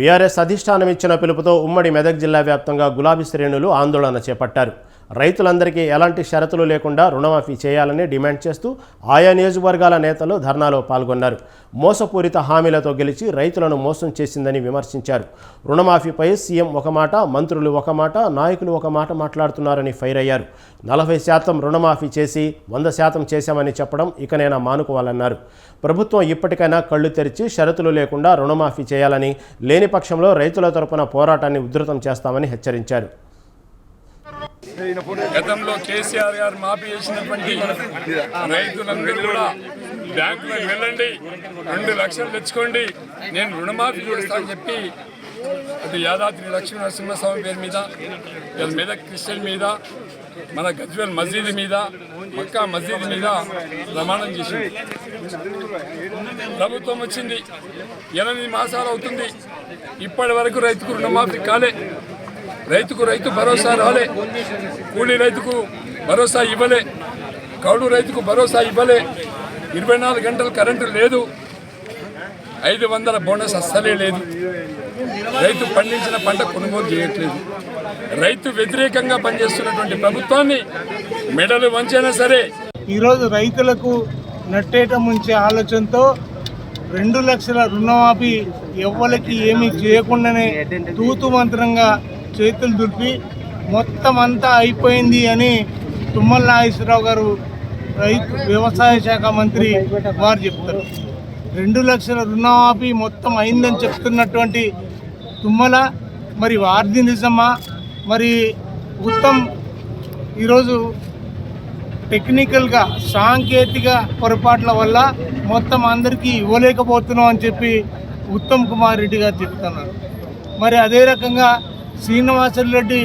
BRS అధిష్టానం ఇచ్చిన పిలుపుతో ఉమ్మడి మెదక్ జిల్లా వ్యాప్తంగా గులాబీ శ్రేణులు ఆందోళన చేపట్టారు. రైతులందరికీ ఎలాంటి షరతులు లేకుండా రుణమాఫీ చేయాలని డిమాండ్ చేస్తూ ఆయా నియోజకవర్గాల నేతలు ధర్నాలో పాల్గొన్నారు. మోసపూరిత హామీలతో గెలిచి రైతులను మోసం చేసిందని విమర్శించారు. రుణమాఫీపై సీఎం ఒక మాట మంత్రులు ఒక మాట నాయకులు ఒక మాట మాట్లాడుతున్నారని ఫైర్ అయ్యారు. నలభై శాతం రుణమాఫీ చేసి వంద శాతం చేశామని చెప్పడం ఇకనైనా మానుకోవాలన్నారు. ప్రభుత్వం ఇప్పటికైనా కళ్ళు తెరిచి షరతులు లేకుండా రుణమాఫీ చేయాలని లేని పక్షంలో రైతుల తరపున పోరాటాన్ని ఉధృతం చేస్తామని హెచ్చరించారు. గతంలో కేసీఆర్ గారు మాఫీ చేసినటువంటి రైతులందరూ కూడా బ్యాంకులకు వెళ్ళండి రెండు లక్షలు తెచ్చుకోండి నేను రుణమాఫీ చేస్తానని చెప్పి అది యాదాద్రి లక్ష్మీ నరసింహస్వామి పేరు మీద ఇలా మెదక్ క్రిస్టియన్ మీద మన గజ్వేల్ మసీద్ మీద మక్కా మసీద్ మీద ప్రమాణం చేసింది. ప్రభుత్వం వచ్చింది ఎనిమిది మాసాలు అవుతుంది ఇప్పటి వరకు రైతుకు రుణమాఫీ కాలే. రైతుకు రైతు భరోసా రాలే. కూలీ రైతుకు భరోసా ఇవ్వలే. కౌడు రైతుకు భరోసా ఇవ్వలే. ఇరవై నాలుగు గంటలు కరెంటు లేదు. ఐదు వందల బోనస్ అస్సలే లేదు. రైతు పండించిన పంట కొనుగోలు చేయట్లేదు. రైతు వ్యతిరేకంగా పనిచేస్తున్నటువంటి ప్రభుత్వాన్ని మెడలు వంచైనా సరే ఈరోజు రైతులకు నట్టేట ముంచే ఆలోచనతో రెండు లక్షల రుణమాఫీ ఎవ్వరికి ఏమీ చేయకుండానే తూతు మంత్రంగా చేతులు దులిపి మొత్తం అంతా అయిపోయింది అని తుమ్మల నాగేశ్వరరావు గారు రైతు వ్యవసాయ శాఖ మంత్రి వారు చెప్తారు. రెండు లక్షల రుణమాఫీ మొత్తం అయిందని చెప్తున్నటువంటి తుమ్మల మరి వారిది నిజమా? మరి ఉత్తమ్ ఈరోజు టెక్నికల్గా సాంకేతిక పొరపాట్ల వల్ల మొత్తం అందరికీ ఇవ్వలేకపోతున్నాం అని చెప్పి ఉత్తమ్ కుమార్ రెడ్డి గారు చెప్తున్నారు. మరి అదే రకంగా శ్రీనివాసరెడ్డి